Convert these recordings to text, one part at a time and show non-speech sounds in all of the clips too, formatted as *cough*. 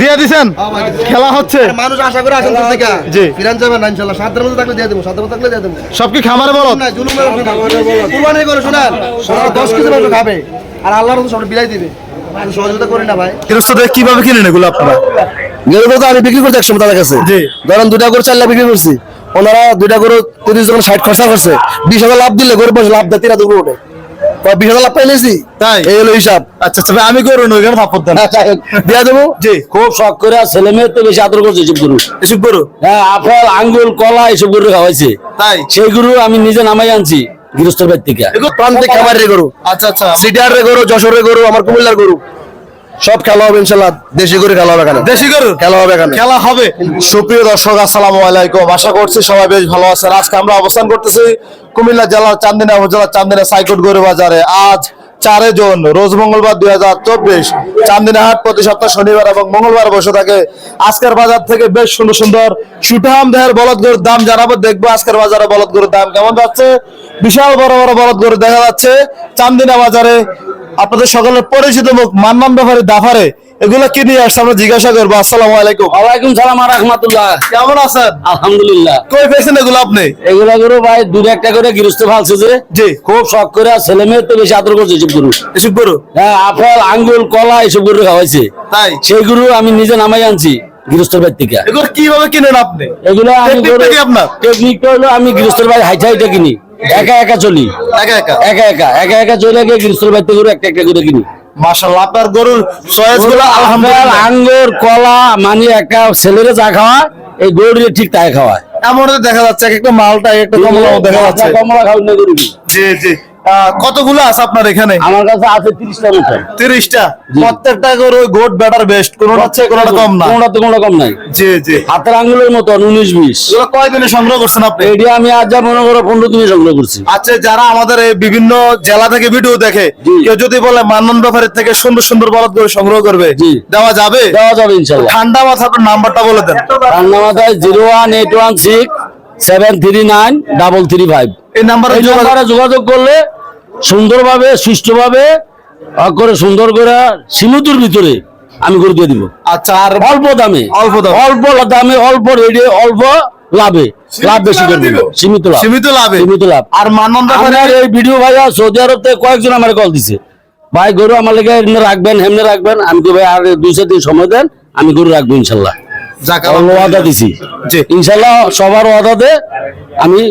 দিয়ে দিছেন? খেলা হচ্ছে। মানুষ আশা করে আসেন তো থেকে। জি। ফিরান যাবেন না ইনশাল্লাহ। সাতটার মধ্যে থাকলে দিয়ে দেবো সাতটার মধ্যে থাকলে দিয়ে দেবো। সব কি খামারে বলো না জুলুম কুরবানি করে শোনান। সবাই দশ কেজি মাংস খাবে। আর আল্লাহর মতো সব বিলাই দিবে। সহযোগিতা করি না ভাই। গৃহস্থদের কীভাবে কিনেন এগুলো আপনারা? গরু তো আমি বিক্রি করছি একশো তাদের কাছে। জি। ধরেন দুটা করে চার লাখ বিক্রি করছি। ওনারা দুইটা করে তিরিশ জন ষাট খরচা করছে। বিশ হাজার লাভ দিলে গরু লাভ দেয় তিন হাজার তো বিশ হাজার লাভ পাইলেছি তাই? এই হলো হিসাব। আচ্ছা আচ্ছা আমি করুন ওইখানে থাপ্পর দেন। দিয়া দেবো? জি। খুব শখ করে ছেলে তো বেশি আদর করছে এসব গরু। এসব গরু? হ্যাঁ আপেল আঙ্গুল কলা এসব গরু খাওয়াইছে। তাই? সেই গরু আমি নিজে নামাই আনছি গৃহস্থের ব্যক্তিকে থেকে। খাবার রে গরু। আচ্ছা আচ্ছা। সিটিয়ারের গরু যশোরের গরু আমার কুমিল্লার গরু। সব খেলা হবে ইনশাল্লাহ দেশি করে খেলা হবে এখানে। দেশি গরু? খেলা হবে এখানে। খেলা হবে। সুপ্রিয় দর্শক আসসালামু আলাইকুম। আশা করছি সবাই বেশ ভালো আছেন। আজকে আমরা অবস্থান করতেছি কুমিল্লা জেলার চান্দিনা উপজেলার চান্দিনা সাইকোট গরু বাজারে। আজ চারে জুন রোজ মঙ্গলবার দুই হাজার চব্বিশ। চান্দিনা হাট প্রতি সপ্তাহ শনিবার এবং মঙ্গলবার বসে থাকে। আজকের বাজার থেকে বেশ সুন্দর সুন্দর সুঠাম দেহের বলদ গরুর দাম জানাব। দেখব আজকের বাজারে বলদ গরুর দাম কেমন যাচ্ছে। বিশাল বড় বড় বলদ গরু দেখা যাচ্ছে। চান্দিনা বাজারে আপনাদের সকলের পরিচিত মুখ মান্নান ব্যাপারে দাফারে এগুলো কি নিয়ে আসছে আমরা জিজ্ঞাসা করব। আসসালামু আলাইকুম। ওয়ালাইকুম সালাম আর রহমাতুল্লাহ। কেমন আছেন? আলহামদুলিল্লাহ। কই পেয়েছেন এগুলো আপনি? এগুলা গরু ভাই দূরে একটা করে গৃহস্থ ফালছে যে। জি। খুব শখ করে ছেলে মেয়ে তো বেশি আদর করছে এসব গরু। এসব গরু? হ্যাঁ আপেল আঙ্গুল কলা এসব গরু খাওয়াইছে। তাই? সেই গরু আমি নিজে নামাই আনছি গৃহস্থের বাড়ি থেকে। এগুলো কীভাবে কিনেন আপনি? এগুলো আমি? টেকনিকটা হলো আমি গৃহস্থের বাড়ি হাইটা হাইটা কিনি। একা একা চলি। একা একা? একা একা একা একা চলে গিয়ে করে একটা একটা করে কিনি। মাশাআল্লাহ আপনার গরুর চয়েস আলহামদুলিল্লাহ। আঙ্গুর কলা মানে একটা ছেলেরে যা খাওয়া এই গরুরে ঠিক তাই খাওয়ায় এমন দেখা যাচ্ছে এক একটা মালটা এক একটা কমলা দেখা যাচ্ছে। কমলা খাওয়া না গরু জি জি। কতগুলো আছে আপনার এখানে? আমার কাছে আছে তিরিশটা মতো। তিরিশটা? প্রত্যেকটা গরু গোট ব্যাটার বেস্ট কোনোটা হচ্ছে কোনোটা কম না। কোনটা তো কোনটা কম নাই। জি জি। হাতের আঙ্গুলের মতো উনিশ বিশ। এগুলো কয়দিনে সংগ্রহ করছেন আপনি? এটি আমি আজ যা মনে করো পনেরো দিনে সংগ্রহ করছি। আচ্ছা যারা আমাদের এই বিভিন্ন জেলা থেকে ভিডিও দেখে। কেউ যদি বলে মান্নন ব্যাপারের থেকে সুন্দর সুন্দর বলদ করে সংগ্রহ করবে। দেওয়া যাবে? দেওয়া যাবে ইনশাল্লাহ। ঠান্ডা মাথা নাম্বারটা বলে দেন। রান্না মাথায় zero one eight one six seven three nine double three five এই নাম্বারে যোগাযোগ করলে সুন্দরভাবে সুষ্ঠুভাবে করে সুন্দর করে সীমিতর ভিতরে আমি করে দিয়ে দিব। আচ্ছা আর অল্প দামে। অল্প দামে। অল্প দামে অল্প রেডি অল্প লাভে। লাভ বেশি করে দিব। সীমিত লাভ। সীমিত লাভে। সীমিত লাভ। আর আমার এই ভিডিও ভাইয়া সৌদি আরব থেকে কয়েকজন আমার কল দিছে। ভাই গরু আমার লেগে এমনি রাখবেন হেমনে রাখবেন। আমি তো ভাই আর দুই চার দিন সময় দেন আমি গরু রাখব ইনশাল্লাহ। ওয়াদা দিছি। ইনশাল্লাহ সবার ওয়াদাতে আমি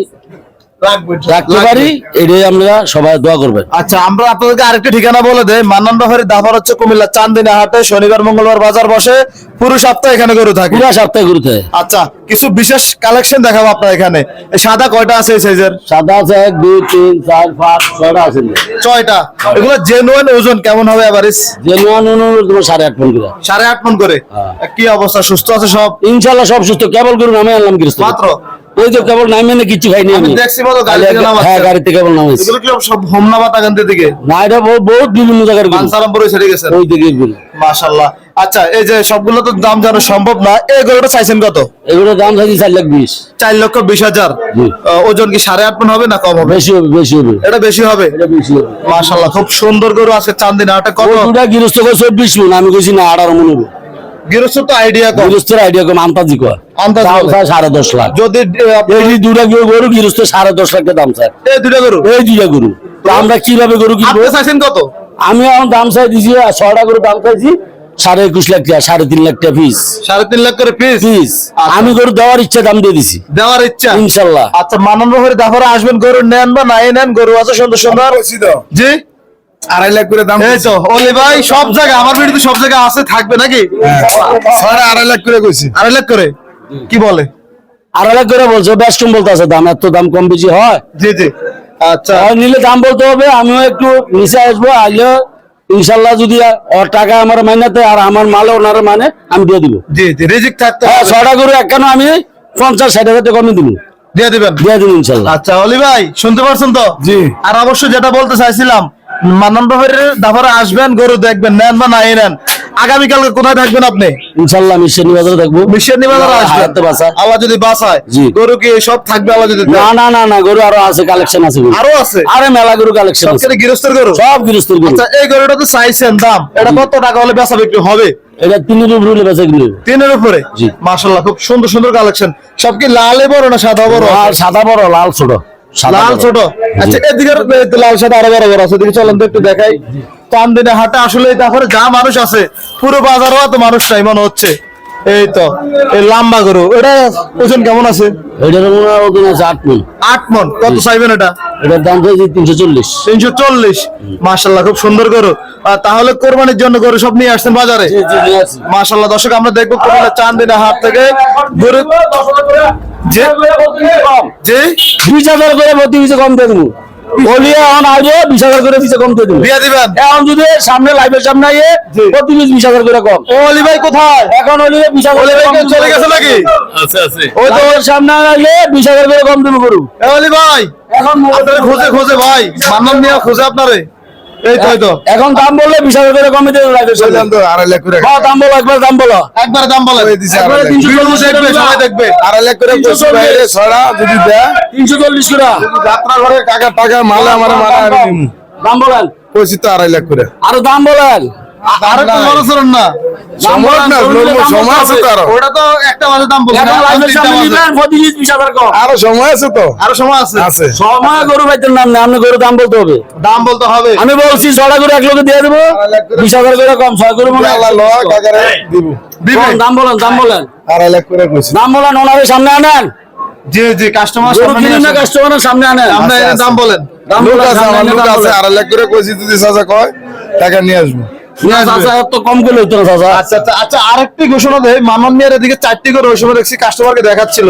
রাখতে পারি এটাই আমরা সবাই দোয়া করবেন। আচ্ছা আমরা আপনাদেরকে আরেকটা ঠিকানা বলে দেই। মান্নান বাহারি দাফার হচ্ছে কুমিল্লা চান্দিনা হাটে। শনিবার মঙ্গলবার বাজার বসে। পুরো সপ্তাহে এখানে গরু থাকে। পুরা সপ্তাহে ঘুরতে আচ্ছা কিছু বিশেষ কালেকশন দেখাবো আপনার এখানে। সাদা কয়টা আছে এই সাইজের সাদা আছে এক দুই তিন চার পাঁচ ছয়টা আছে ছয়টা। এগুলো জেনুইন ওজন কেমন হবে এভারেজ জেনুয়ান তোমার সাড়ে আট ফোন করে। সাড়ে আট মন করে? হ্যাঁ। কি অবস্থা সুস্থ আছে সব? ইনশাল্লাহ সব সুস্থ। কেবল গরু নামে আনলাম মাত্র? ওই তো কেবল নামে না কিছু খাইনি আমি আমি। দেখছি মতো গাড়ি থেকে নামাচ্ছে। হ্যাঁ গাড়িতে কেবল নামাইছি। এগুলো কি সব হোমনাবাদ আগান্তের দিকে? না এটা বহুত বিভিন্ন জায়গার গরু। বানসারামপুরে ছেড়ে গেছেন ওই দিকে গরু মাশাল্লাহ আচ্ছা এই যে সবগুলো তো দাম জানা সম্ভব না। এই গরুটা চাইছেন কত? এগুলোর দাম চার লাখ বিশ। চার লক্ষ বিশ হাজার। ওজন কি সাড়ে আট মন হবে না কম হবে? বেশি হবে বেশি হবে। এটা বেশি হবে? এটা বেশি হবে। মাশাল্লাহ খুব সুন্দর গরু আজকে চান্দিনা হাটে কত? দুটা গৃহস্থ করে চব্বিশ মন। আমি কইছি না আঠারো মন হবে। গৃহস্থ আইডিয়া কম। গৃহস্থের আইডিয়া কম আন্তাজি কর সাড়ে দশ লাখ। যদি এই দুটা গরু গৃহস্থ সাড়ে দশ লাখ টাকা দাম চায় এই দুটা গরু? এই দুটা গরু। তো আমরা কীভাবে গরু কিনবো? চাইছেন কত? আমি এখন দাম চাই দিছি ছয়টা গরু দাম চাইছি সাড়ে একুশ লাখ টাকা সাড়ে তিন লাখ টাকা পিস সাড়ে তিন লাখ করে পিস পিস আমি গরু দেওয়ার ইচ্ছা দাম দিয়ে দিছি। দেওয়ার ইচ্ছা? ইনশাল্লাহ। আচ্ছা মানন্দ হরে দাফরে আসবেন গরু নেন বা নাই নেন গরু আছে সুন্দর সুন্দর। জি? আড়াই লাখ করে দাম এই তো ওলি ভাই সব জায়গায় আমার ভিডিওতে সব জায়গায় আছে থাকবে নাকি? সাড়ে আড়াই লাখ করে কইছি। আড়াই লাখ করে? কি বলে? আড়াই লাখ করে বলছো বলতে আছে দাম এত দাম কম বেশি হয়? জি জি। আচ্ছা। আর নিলে দাম বলতে হবে আমিও একটু নিচে আসব ইনশাল্লাহ যদি ওর টাকা আমার মাইনাতে আর আমার মালে ওনার মানে আমি দিয়ে দিব। জি জি রিজিক থাকতে হ্যাঁ। ছটা গরু একখানে আমি পঞ্চাশ ষাট হাজার টাকা কমে দিব। দিয়ে দিবেন? দিয়ে দিব ইনশাল্লাহ। আচ্ছা অলি ভাই শুনতে পারছেন তো? জি। আর অবশ্য যেটা বলতে চাইছিলাম মানন বাহারের দাফরে আসবেন গরু দেখবেন নেন বা নাই নেন। আগামীকালকে কোথায় থাকবেন আপনি? ইনশাল্লাহ মিশনি বাজারে থাকব। মিশন নিবাজার আসবেন। আল্লাহ যদি বাসায় জি। গরু কি সব থাকবে আল্লাহ যদি না না না না গরু আরও আছে কালেকশন আছে। আরও আছে? আরে মেলা গরু কালেকশন আছে। সবচেয়ে গৃহস্থের গরু? সব গৃহস্থের গরু। আচ্ছা এই গরুটা তো চাইছেন দাম। এটা কত টাকা হলে বেচা বিক্রি হবে? এটা তিনের উপরে হলে বেচা কিনবে তিনের উপরে? জি। মাশাল্লাহ খুব সুন্দর সুন্দর কালেকশন সব কি লালে বড় না সাদা বড়? আর সাদা বড় লাল ছোট। লাল ছোট। আচ্ছা এদিকে লাল সাদা আরও আছে। এদিকে চলেন তো একটু দেখাই। চান্দিনে হাটে আসলে তারপরে যা মানুষ আছে পুরো বাজারও এত মানুষ নাই মনে হচ্ছে। এই তো এই লাম্বা গরু। এটা ওজন কেমন আছে? এটার মনে ওজন আছে আট মিল আট মন। কত চাইবেন এটা? এটার দাম চাইছি তিনশো চল্লিশ। তিনশো চল্লিশ। মাসাল্লাহ খুব সুন্দর গরু। আর তাহলে কোরবানির জন্য গরু সব নিয়ে আসছেন বাজারে? মাসাল্লাহ দর্শক আমরা দেখব কুমিল্লা চান্দিনা হাট থেকে গরু যে যে বিশ হাজার করে প্রতি পিছে কম দিয়ে দেবো। বলিয়ে এখন আসবে বিশ হাজার করে পিছে কম দিয়ে দেবো। বিয়া দিবেন। এখন যদি সামনে লাইভের সামনে আইয়ে প্রতি পিস বিশ হাজার করে কম। অলি ভাই কোথায়? এখন হলে বিশ হাজার ভাই চলে গেছে নাকি? ওই তো সামনে বিশ হাজার করে কম দেবো গরু। এ অলি ভাই। এখন আপনারে খোঁজে খোঁজে ভাই। মান্নান নিয়ে খোঁজে আপনারে। এই তো এখন দাম বললে বিশ হাজার করে কমে দেবো লাইভের সামনে তো আড়াই লাখ করে দাম বলো একবার দাম বলো। একবারে দাম বলে। তিনশো দেখবে সবাই দেখবে। আড়াই লাখ করে তিনশো বসে ছড়া যদি দেয়। তিনশো চল্লিশ করে। যাত্রা করে টাকা টাকা মালে আমার মালা দাম বলেন। তো আড়াই লাখ করে। আরও দাম বলেন। আর একটু বড় না। সময় না সময় আছে তো ওটা তো একটা মাঝে দাম বলছে। এখন লাইভের সামনে নিবেন প্রতি পিস বিশ হাজার কম। আরও সময় আছে তো। আরও সময় আছে। আছে। সময় গরু পাইতেন নাম নেই আপনি গরু দাম বলতে হবে। দাম বলতে হবে। আমি বলছি ছটা করে এক লোকে দিয়ে দেবো বিশ হাজার করে কম ছয় করে মনে দাম বলেন দাম বলেন। আড়াই লাখ করে কইছি। দাম বলেন ওনাদের সামনে আনেন। জি জি কাস্টমার সামনে কাস্টমারের সামনে আনেন। আপনি দাম বলেন। দাম। আড়াই লাখ করে কইছি যদি চাচা কয় টাকা নিয়ে আসব। না, চাচা, এত কম করলে হইতো না চাচা। আরেকটি ঘোষণা দেয় মান্নান মিয়ার এদিকে চারটি করে ওই সময় দেখছি কাস্টমারকে দেখাচ্ছিল।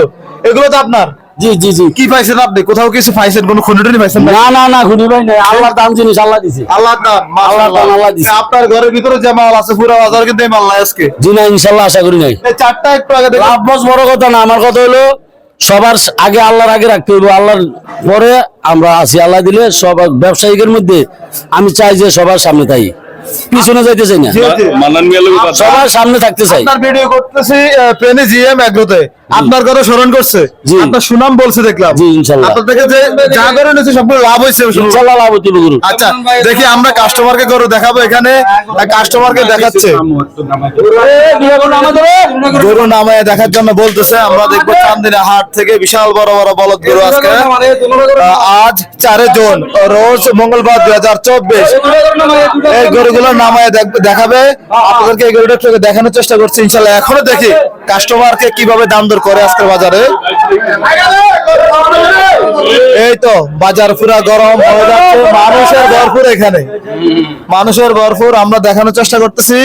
এগুলো তো আপনার? জি জি জি। কি পাইছেন আপনি? কোথাও কিছু পাইছেন? কোনো খুনিটুনি পাইছেন না না না না খুনি ভাই নাই। আল্লাহর দাম জিনিস আল্লাহ দিছে। আল্লাহ দান আল্লাহ দান, আল্লাহ দিছে। আপনার ঘরের ভিতরে যে মাল আছে পুরো বাজার কিন্তু মাল নাই আজকে। জি না আশা করি নাই। এই চারটা একটু আগে দেখুন। লাভ বড় কথা না আমার কথা হলো সবার আগে আল্লাহর আগে রাখতে হইব। আল্লাহর পরে আমরা আছি। আল্লাহ দিলে সব ব্যবসায়িকের মধ্যে আমি চাই যে সবার সামনে তাই। পিছনে যাইতে চাই না সবার সামনে থাকতে চাই। আপনার ভিডিও করতেছি প্রেমী জিএম এগ্রোতে আপনার কথা স্মরণ করছে? আপনার সুনাম বলছে দেখলাম। জি। আপনার থেকে যে যা করে নিয়েছে সবগুলো লাভ হয়েছে। লাভ হবে আচ্ছা দেখি আমরা কাস্টমারকে গরু দেখাবো এখানে। কাস্টমারকে দেখাচ্ছে। গরু নামায় দেখার জন্য বলতেছে আমরা দেখব চান্দিনা হাট থেকে বিশাল বড় বড় বলদ গরু আজকে। আজ চারে জুন রোজ মঙ্গলবার দুই হাজার চব্বিশ। এই গরুগুলো নামায় দেখ- দেখাবে। আপনাদেরকে এই গরুটা দেখানোর চেষ্টা করছি ইনশাল্লাহ। এখনও দেখি কাস্টমারকে কীভাবে দাম দর করে আজকের বাজারে। এই তো বাজার পুরা গরম হয়ে যাচ্ছে মানুষের ভরপুর এখানে। মানুষের ভরপুর আমরা দেখানোর চেষ্টা করতেছি।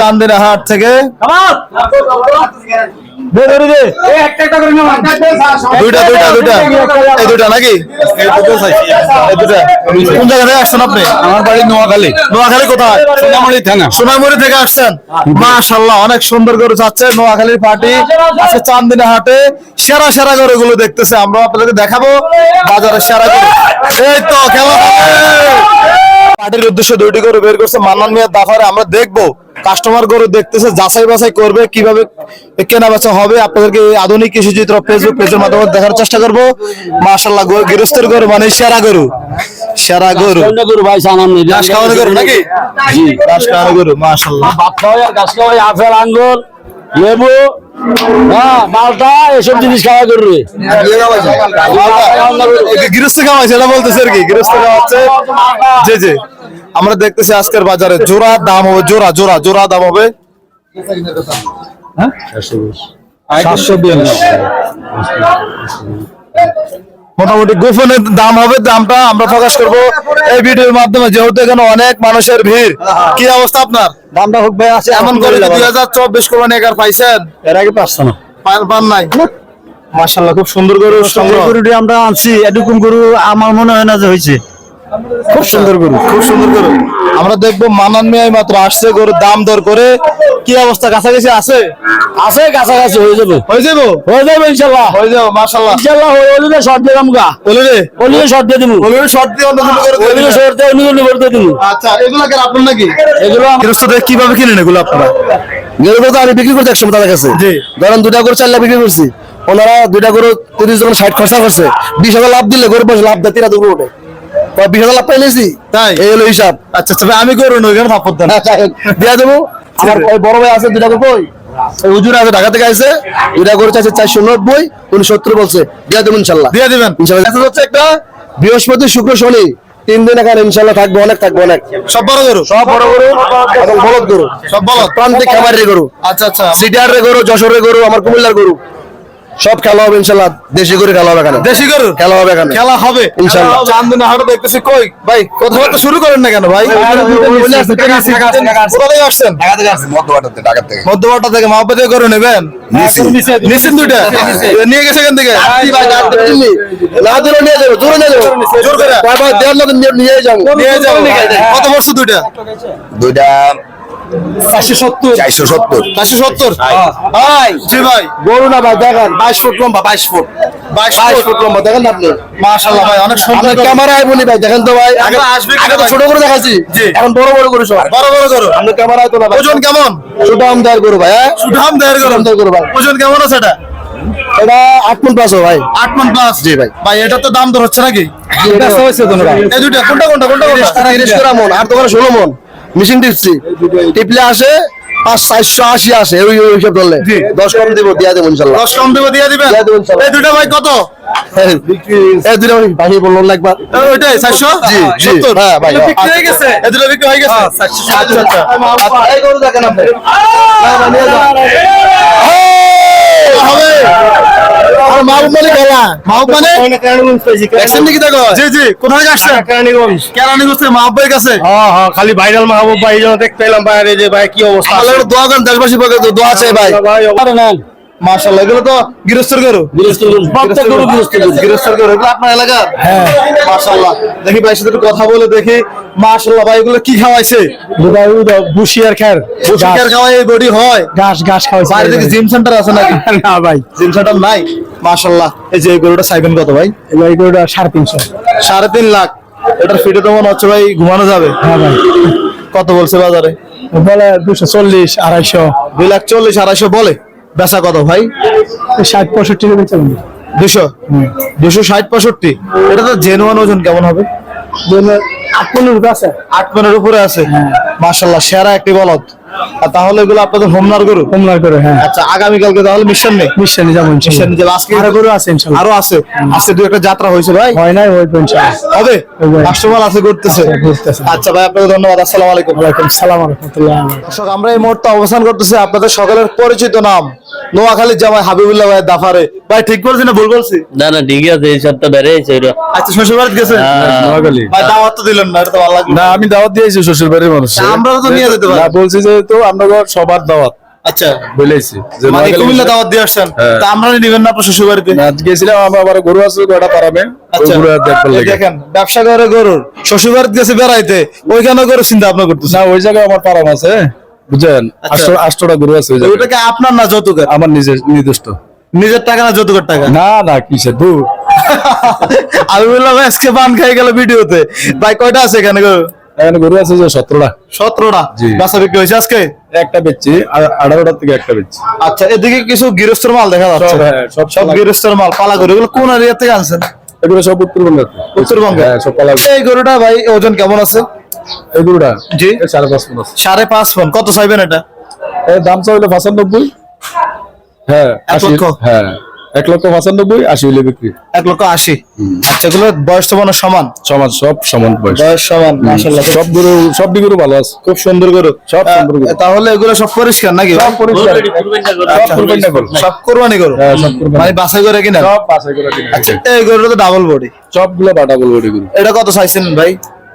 চান্দিনা হাট থেকে। দুইটা দুইটা দুইটা। এই দুইটা নাকি? এই দুইটা। কোন জায়গা থেকে আসছেন আপনি? আমার বাড়ি নোয়াখালী। নোয়াখালী কোথায়? সোনামুড়ি থানা। সোনামুড়ি থেকে আসছেন? মাশাল্লাহ অনেক সুন্দর গরু যাচ্ছে। নোয়াখালীর পার্টি আজকে চান্দিনা হাটে। সেরা সেরা ঘরে গরুগুলো দেখতেছে আমরা। আপনাদেরকে দেখাবো বাজারের সেরা গরু। এই তো কেমন পার্টির উদ্দেশ্যে দুইটি গরু বের করছে। মান্নান মিয়ার দাফারে আমরা দেখব। কাস্টমার গরু দেখতেছে যাচাই বাছাই করবে কীভাবে কেনা বেচা হবে। আপনাদেরকে আধুনিক কৃষি চিত্র ফেসবুক পেজের মাধ্যমে দেখার চেষ্টা করব। মাশাল্লাহ গরু গৃহস্থের গরু মানে সেরা গরু। সেরা গরু। গরু ভাই গরু নাকি? গরু মার্শাল্লাহ আপেল আঙ্গুর। লেবু হ্যাঁ মালটা এসব জিনিস খাওয়া একে গৃহস্থ খাওয়াই সেটা বলতেছে আর কি গৃহস্থ খাওয়াচ্ছে। জি জি। আমরা দেখতেছি আজকের বাজারে জোড়া দাম হবে জোড়া জোড়া জোড়া দাম হবে। হ্যাঁ? সাতশো বিয়াল্লিশ। মোটামুটি গোপনের দাম হবে দামটা আমরা প্রকাশ করব এই ভিডিওর মাধ্যমে যেহেতু এখানে অনেক মানুষের ভিড়। কি অবস্থা আপনার? দামটা হোক ভাই আছে এমন করে দুই হাজার চব্বিশ কোরবানি একার পাইছেন? এর আগে পারছ না। পান নাই? মাশাল্লাহ খুব সুন্দর গরু সংগ্রহ। গরুটি আমরা আনছি এরকম গরু আমার মনে হয় না যে হয়েছে। খুব সুন্দর গরু। খুব সুন্দর গরু। আমরা দেখব মানান মিয়াই মাত্র আসছে গরুর দাম দর করে। কি অবস্থা কাছাকাছি আছে? আছে কাছাকাছি হয়ে যাবে। হয়ে যাব? হয়ে যাবে ইনশাল্লাহ। হয়ে যাব মাশাল্লাহ ইনশাল্লাহ হয়ে শর্ট দিয়ে গা বলে রে হলে শর্ট দিয়ে দিবো। বলে শর্ট দিয়ে অন্য কিছু করে হলে দিবেন। শর্ট দিয়ে অন্য কোনো করতে দিবো। আচ্ছা এগুলা কেন আপনার নাকি? এগুলো কীভাবে কিনেন এগুলো আপনারা? গরু তো আমি বিক্রি করতে একশো তাদের কাছে। ধরেন দুটা করে চার লাখ বিক্রি করছি। ওনারা দুইটা করে তিরিশ যখন ষাট খরচা করছে। বিশ হাজার লাভ দিলে গরু পয়সা লাভ দেয় উপরে ওঠে বিশ হাজার লাভ পাইলেছি তাই? এই হলো হিসাব। আচ্ছা আমি করুন ওইখানে থাপ্পর দেন। দিয়া দেবো। আমার বড় ভাই আছে দুটা করে কই? হুজুর আছে ঢাকা থেকে এটা করে চাইছে চারশো নব্বই উনি সত্তর বলছে দিয়া দেবেন ইনশাল্লাহ। দিয়ে দেবেন। ইনশাল্লাহ। যাচ্ছে একটা বৃহস্পতি শুক্র শনি তিন দিন এখানে ইনশাল্লাহ থাকবে অনেক থাকবে অনেক। সব বড় গরু? সব বড় গরু এবং বলদ গরু। সব বলদ? প্রান্তিক খামারের গরু। আচ্ছা আচ্ছা। সিটিয়ারের গরু যশোরের গরু আমার কুমিল্লার গরু। সব খেলা হবে ইনশাল্লাহ। দেশি গরু খেলা হবে এখানে। দেশি গরু? খেলা হবে এখানে। খেলা হবে? ইনশাআল্লাহ। চান্দনা হাটে দেখতেছি কই? ভাই কথাবার্তা শুরু করেন না কেন ভাই? থেকে ঢাকা থেকে। মধ্যবাটা থেকে থেকে করে নেবেন? নিশ্চিত দুইটা? নিয়ে গেছে এখান থেকে? না দিলেও নিয়ে যাব জোরে নিয়ে যাব। জোর করে দেড় লোক নিয়ে- নিয়ে যাব নিয়ে যাব। কত বর্ষ দুইটা? দুইটা চারশো সত্তর। চারশো সত্তর। চারশো সত্তর? ভাই। জি ভাই। গরু না ভাই দেখেন। বাইশ ফুট লম্বা বাইশ ফুট। বাইশ ফুট। লম্বা দেখেন আপনি? মাশাল্লাহ ভাই অনেক সুন্দর ক্যামেরায় বলি ভাই দেখেন তো ভাই। আগে আসবে আগে তো ছোট করে দেখাচ্ছি। এখন বড় বড় করে সব। বড় বড় গরু। আমরা ক্যামেরায় তো না ওজন কেমন? গরু ভাই হ্যাঁ? সুঠাম ভাই। ওজন কেমন আছে এটা? এটা আট মন প্লাস ভাই। আট মান প্লাস জি ভাই। ভাই এটা তো দাম দর হচ্ছে নাকি? এটা হয়েছে তো এই দুইটা কোনটা কোনটা কোনটা? কোনটা মন আর দোকানে ষোলো মন। মিশিং টিপছি টিপলে আসে পাঁচ চারশো আশি আসে ওই ওই হিসাব ধরলে। দশ কম দিব দিয়া দেবো ইনশাল্লাহ। দশ কম দেবো দিয়ে দিবেন? এই দুইটা ভাই কত? এই দুটো একবার। ওইটাই চারশো? জি। সত্তর? হ্যাঁ, ভাই, হ্যাঁ। বিক্রি হয়ে গেছে? এই দুটো বিক্রি হয়ে গেছে? আচ্ছা আচ্ছা। এই গরু দেখেন আপনি। না, মাহবুব মালিক মানে? দেখছেন নাকি দেখো। জি জি কোথা থেকে আসছেন? কেরানীগঞ্জ। কেরানীগঞ্জ থেকে মাহবুব ভাইয়ের কাছে খালি ভাইরাল মাহবুব ভাই যেন দেখতে পেলাম বাইরে যে ভাই কি অবস্থা দোয়া করেন দেশবাসী দোয়া আছে ভাই। মাশাআল্লাহ এগুলো তো গৃহস্থের গরু। প্রত্যেক গরু গৃহস্থ গরু। গৃহস্থের গরু এগুলো আপনার এলাকার হ্যাঁ। মাশাআল্লাহ দেখি ভাইয়ের সাথে কথা বলে দেখি। মাশাআল্লাহ ভাই এগুলো কি খাওয়াইছে? বুশিয়ার খের শিকার খাওয়াই এই বডি হয়। ঘাস ঘাস খাওয়াইছে বাইরে থেকে জিম সেন্টার আছে নাকি? *laughs* না ভাই। জিম সেন্টার নাই? মাশাআল্লাহ এই যে এই গরুটা চাইবেন কত ভাই? এই গরুটা সাড়ে তিনশো। সাড়ে তিন লাখ। এটার ফিটে তো মনে হচ্ছে ভাই ঘুমানো যাবে। হ্যাঁ ভাই। কত বলছে বাজারে? বলে দুশো চল্লিশ আড়াইশো। দুই লাখ চল্লিশ আড়াইশো বলে। বেচা কত ভাই? ষাট পঁয়ষট্টি বেচে দুশো? দুশো ষাট পঁয়ষট্টি? এটা তো জেনুয়ান ওজন কেমন হবে? আট পনেরো আছে। আট পনেরো উপরে আছে? মার্শাল্লাহ সেরা একটি বলদ তাহলে এগুলো আপনাদের হোমনার গরু? কমলার করে হ্যাঁ। আচ্ছা আগামীকালকে তাহলে মিশন নেই মিশনে যাব মিশন যাবে। আজকে আরও গরু আছে আরও আছে। আজকে দু একটা যাত্রা হয়েছে ভাই। হয় নাই হবে। কাস্টমার আছে করতেছে আচ্ছা ভাই আপনাকে ধন্যবাদ। আসসালামু আলাইকুম। ওয়ালাইকুম সালাম রহমতুল্লাহ। দর্শক আমরা এই মুহূর্তে অবস্থান করতেছি আপনাদের সকলের পরিচিত নাম। নোয়াখালীর জামাই হাবিবুল্লাহ ভাই দাফারে। ভাই ঠিক বলছি না ভুল বলছি? না না ঠিকই আছে এই সপ্তাহ বেড়েছে আচ্ছা শ্বশুর বাড়িতে গেছেন? নোয়াখালী। ভাই দাওয়াত তো দিলেন না এটা তো ভালো লাগল না আমি দাওয়াত দিয়েছি শ্বশুর বাড়ির মানুষ আমরা তো নিয়ে যেতে পারি। না বলছি যে তো আমরা সবার দাওয়াত আচ্ছা। বলেছি মানে কুমিল্লা দাওয়াত দিয়ে আসছেন। হ্যাঁ। তা আমরা নিবেন না আপনার শ্বশুর বাড়িতে না, গেছিলাম আমরা আবার গরু আছে কয়টা পারামে গরু দেখবার এই লাগে। দেখেন ব্যবসা করে গরুর। শ্বশুর বাড়িতে গেছে বেড়াইতে ওইখানে গরু চিন্তা ভাবনা করতেছে। না ওই জায়গায় আমার পারাম আছে বুঝছেন। আটশোটা গরু আছে ওইটাকে আপনার না যৌতুকের? আমার নিজের নির্দিষ্ট। নিজের টাকা না যৌতুকের টাকা? না না কিসে দূর? আমি বললাম আজকে পান খাই গেল ভিডিওতে। ভাই কয়টা আছে এখানে গরু এখানে গরু আছে যে সতেরোটা। সতেরোটা। বাসা বিক্রি হয়েছে আজকে? একটা বেচছি আর আঠারোটা থেকে একটা বেচছি। আচ্ছা এদিকে কিছু গৃহস্থর মাল দেখা যাচ্ছে। সব, হ্যাঁ, সব গৃহস্থর মাল পালা গরু এগুলো কোন এরিয়া থেকে আনছেন? এগুলো সব উত্তরবঙ্গের উত্তরবঙ্গে? হ্যাঁ সব পালা এই গরুটা ভাই ওজন কেমন আছে? এই গরুটা? জি। সাড়ে পাঁচ আছে। সাড়ে পাঁচ ফোন কত চাইবেন এটা? এর দাম চাইলে পঁচানব্বই। হ্যাঁ? হ্যাঁ। এক লক্ষ পঁচানব্বই আশি হইলে বিক্রি। এক লক্ষ আশি। আচ্ছা এগুলো বয়স তো মনে হয় সমান সব সমান বয়স। বয়স সমান সব গরু সব গরু ভালো আছে। খুব সুন্দর গরু। সব সুন্দর গরু। তাহলে এগুলো সব পরিষ্কার নাকি সব পরিষ্কার। আচ্ছা, সব কুরবানি গরু। সব কোরবানি গরু? হ্যাঁ। মানে বাছাই করে কিনা সব করে কিনে আচ্ছা এই গরুটা তো ডাবল বডি সবগুলো বাটা বলব গরু। এটা কত চাইছেন ভাই?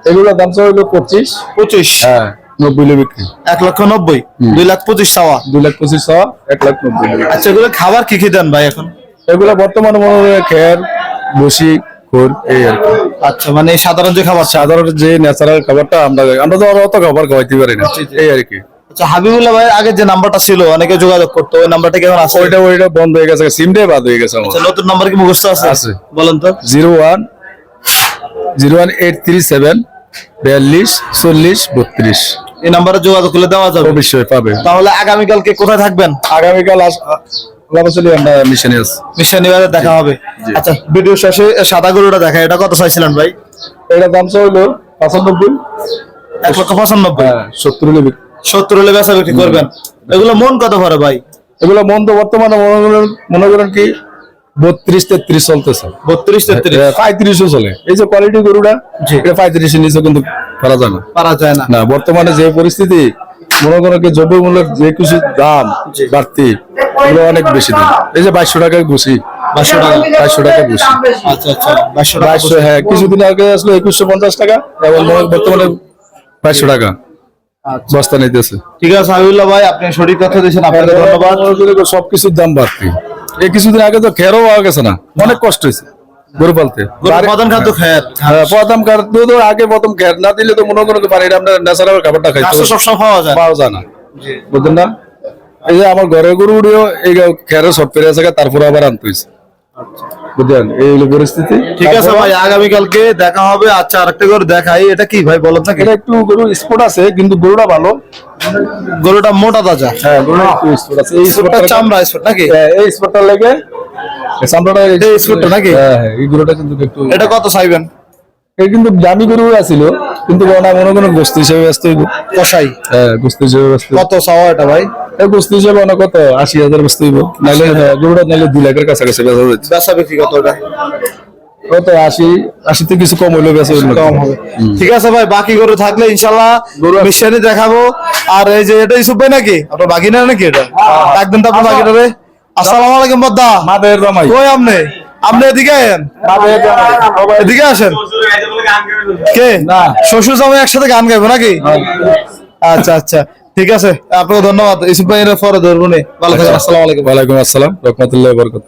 এগুলোর দাম চাইলে পঁচিশ। পঁচিশ? হ্যাঁ নব্বই বিক্রি। এক লক্ষ নব্বই। দুই লাখ পঁচিশ দুই লাখ পঁচিশ এক লাখ নব্বই। আচ্ছা এগুলো খাবার কি কি দেন ভাই এখন? এগুলো বর্তমানে মনে হয় খের বসি খোর এই আর কি। আচ্ছা মানে সাধারণ যে খাবার? সাধারণ যে ন্যাচারাল খাবারটা আমরা আমরা তো আর অত খাবার খাওয়াইতে পারি না। এই আর কি। আচ্ছা হাবিবুল্লাহ ভাই আগে যে নাম্বারটা ছিল অনেকে যোগাযোগ করতো ওই নাম্বারটা কেমন আছে? ওইটা ওইটা বন্ধ হয়ে গেছে সিমটাই বাদ হয়ে গেছে আমার। আচ্ছা, নতুন নাম্বার কি মুখস্থ আছে? আছে। বলেন তো। Zero one zero one eight three seven বিয়াল্লিশ চল্লিশ বত্রিশ। এই নাম্বারে যোগাযোগ করলে দেওয়া যাবে। অবশ্যই পাবে। তাহলে আগামীকালকে কোথায় থাকবেন? আগামীকাল আস- লাভাচলি আমরা মিশনে আছি। মিশন দেখা হবে। আচ্ছা ভিডিও শেষে সাদা গরুটা দেখা এটা কত চাইছিলেন ভাই? এটা দাম পঁচানব্বই। এক লক্ষ পঁচানব্বই? হ্যাঁ সত্তর বিক্রি। করবেন। এগুলো মন কত ভরে ভাই? এগুলো মন তো বর্তমানে মনে করেন কি বত্রিশ তেত্রিশ চলতেছে। বত্রিশ তেত্রিশ। হ্যাঁ, পঁয়ত্রিশও চলে। এই যে কোয়ালিটি গরুটা জি। এটা পঁয়ত্রিশের নিচে কিন্তু যায় না। পারা যায় না। না বর্তমানে যে পরিস্থিতি মনে করেন কি দ্রব্যমূল্যের যে কিছু দাম বাড়তি এগুলো অনেক বেশি দাম এই যে বাইশশো টাকায় ঘুষি বাইশশো টাকা। বাইশশো টাকা ঘুষি। আচ্ছা আচ্ছা বাইশশো হ্যাঁ কিছুদিন আগে আসলো একুশশো পঞ্চাশ টাকা এবং বর্তমানে বাইশশো টাকা। বস্তা নিতেছে। ঠিক আছে হাবিবুল্লাহ ভাই আপনি সঠিক কথা দিয়েছেন আপনাকে ধন্যবাদ। সবকিছুর দাম বাড়তি। এই কিছুদিন আগে তো খেরও পাওয়া গেছে না অনেক কষ্ট হয়েছে। গরু পালতে? গরুর প্রধান খাদ্য খায় হ্যাঁ, প্রথম আগে প্রথম খের না দিলে তো মনে করতে পারি আমরা ন্যাচারাল খাবারটা খাই সব পাওয়া যায়। পাওয়া যায় না। বুঝলেন না? এই যে আমার ঘরের গরু উড়িও এই খেরে সব পেরে আছে তারপরে আবার আনতে হয়েছে বুঝলেন? এই হলো পরিস্থিতি। ঠিক আছে ভাই আগামীকালকে দেখা হবে। আচ্ছা আরেকটা করে দেখাই। এটা কি ভাই বলেন না এটা একটু গরু স্পট আছে কিন্তু গরুটা ভালো। গরুটা মোটা তাজা। হ্যাঁ গরুটা একটু স্পট আছে। এই চামড়া নাকি? হ্যাঁ, এই স্পটটা লেগে এই চামড়াটা এই স্পটটা নাকি? হ্যাঁ হ্যাঁ, এই গরুটা কিন্তু একটু এটা কত চাইবেন? এই কিন্তু দামি গরু আছিল। কিন্তু ওনা মনে কোনো গোস্ত হিসেবে ব্যস্ত হইব। কষাই। হ্যাঁ গোস্ত হিসেবে ব্যস্ত কত চাওয়া এটা ভাই? এই গোস্ত হিসেবে অনেক কত? আশি হাজার ব্যস্ত হইব। নাহলে গরুটা নাহলে দুই লাখের কাছাকাছি বেচা যাচ্ছে বেচা বিক্রি কত এটা? কত? আশি। আশিতে কিছু কম হইলেও বেচা কম হবে। ঠিক আছে ভাই বাকি গরু থাকলে ইনশাল্লাহ মিশনে দেখাবো। আর এই যে এটা ইসুফ ভাই নাকি? আপনার বাগিনা নাকি এটা? একদিন তো আপনার বাগিনা রে আসসালামু আলাইকুম বদ্দা। মাদের কই আপনি? আপনি এদিকে এদিকে আসেন। কে? না। শ্বশুর জামাই একসাথে গান গাইবো নাকি? আচ্ছা আচ্ছা। ঠিক আছে। আপনাকে ধন্যবাদ। ইসুফ ভাই এর পরে ধরবো ভালো থাকেন। আসসালামু আলাইকুম। ওয়ালাইকুম আসসালাম। রহমতুল্লাহ বরকত